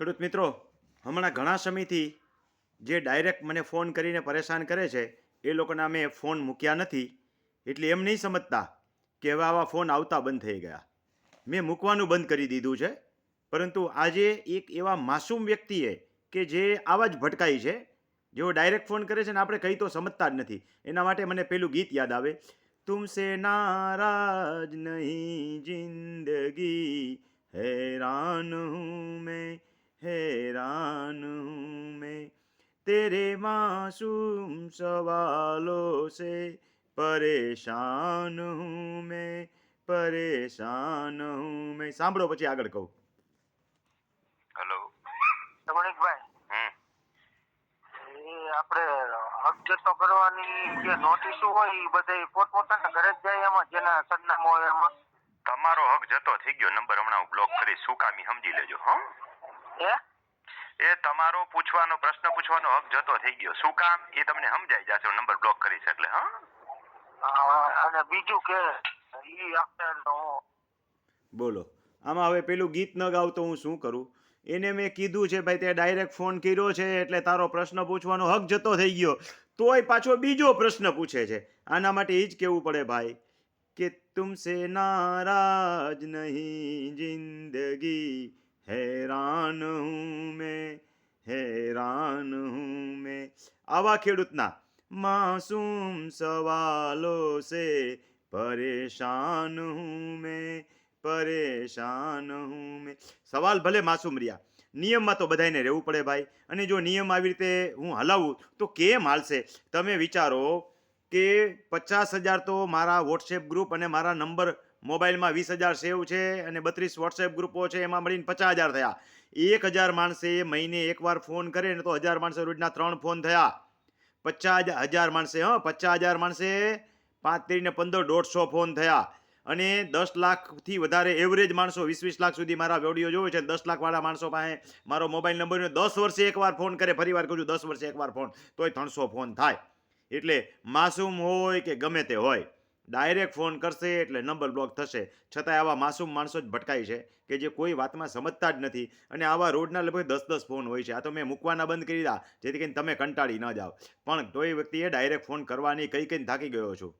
ખેડૂત મિત્રો હમણાં ઘણા સમયથી જે ડાયરેક્ટ મને ફોન કરીને પરેશાન કરે છે એ લોકોના મેં ફોન મૂક્યા નથી એટલે એમ નહીં સમજતા કે હવે આવા ફોન આવતા બંધ થઈ ગયા મેં મૂકવાનું બંધ કરી દીધું છે પરંતુ આજે એક એવા માસૂમ વ્યક્તિએ કે જે આવા જ ભટકાઈ છે જેઓ ડાયરેક્ટ ફોન કરે છે ને આપણે કંઈ તો સમજતા જ નથી એના માટે મને પેલું ગીત યાદ આવે તુમસે નારાજ નહીં જિંદગી हैरान हूँ मैं हैरान हूँ मैं तेरे मासूम सवालों से परेशान हूँ मैं પરેશાન હું મેં સાંભળો પછી આગળ કહું હેલો રમણીકભાઈ હમ એ આપણે હક જતો કરવાની જે નોટિસો હોય એ બધા પોતપોતાના ઘરે જ જાય એમાં જેના સરનામું હોય એમાં તમારો હક જતો થઈ ગયો નંબર હમણાં હું બ્લોક કરી શું કામી સમજી લેજો હં હે? એ તમારો પૂછવાનો પ્રશ્ન પૂછવાનો હક જતો થઈ ગયો. શું કામ? એ તમને સમજાઈ જશે. નંબર બ્લોક કરીશ એટલે હા? અને બીજું કે ઈ આપણે બોલો. આમાં હવે પેલું ગીત ન ગાવતો હું શું કરું? એને મેં કીધું છે ભાઈ તે ડાયરેક્ટ ફોન કર્યો છે એટલે તારો પ્રશ્ન પૂછવાનો હક જતો થઈ ગયો. તોય પાછો બીજો પ્રશ્ન પૂછે છે. આના માટે એ જ કહેવું પડે ભાઈ? કે તુમસે નારાજ નહીં જિંદગી હેરાન હું મેં, હેરાન હું મેં. આવા ખેડૂતના માસૂમ સવાલો સે પરેશાન હું મેં, પરેશાન હું મેં. સવાલ ભલે માસૂમ રહ્યા. નિયમમાં તો બધાને રહેવું પડે ભાઈ. અને જો નિયમ આવી રીતે હું હલાવું, તો કેમ હાલશે? તમે વિચારો કે પચાસ હજાર તો મારા વોટ્સએપ ગ્રુપ અને મારા નંબર મોબાઈલમાં વીસ હજાર સેવ છે અને બત્રીસ વોટ્સએપ ગ્રુપો છે, એમાં મળીને પચાસ હજાર થયા. એક હજાર માણસે મહિને એકવાર ફોન કરે ને તો હજાર માણસે રોજના ત્રણ ફોન થયા. પચાસ હજાર માણસે, હં, પચાસ હજાર માણસે પાંચ તેરીને પંદર દોઢસો ફોન થયા. અને દસ લાખથી વધારે એવરેજ માણસો, વીસ વીસ લાખ સુધી મારા વીડિયો જોવે છે દસ લાખવાળા માણસો પાસે મારો મોબાઈલ નંબર દસ વર્ષે એકવાર ફોન કરે ફરી વાર કહું છું, દસ વર્ષે એકવાર ફોન, તોય ત્રણસો ફોન થાય. એટલે માસૂમ હોય કે ગમે તે હોય. ડાયરેક્ટ ફોન કરશે એટલે નંબર બ્લોક થશે. છતાંય આવા માસૂમ માણસો જ ભટકાય છે કે જે કોઈ વાતમાં સમજતા જ નથી. અને આવા રોડના લગભગ દસ દસ ફોન હોય છે. આ તો મેં મૂકવાના બંધ કરી દીધા. જેથી કરીને તમે કંટાળી ન જાઓ. પણ તોય વ્યક્તિએ ડાયરેક્ટ ફોન કરવાની કઈ કઈ થાકી ગયો છું.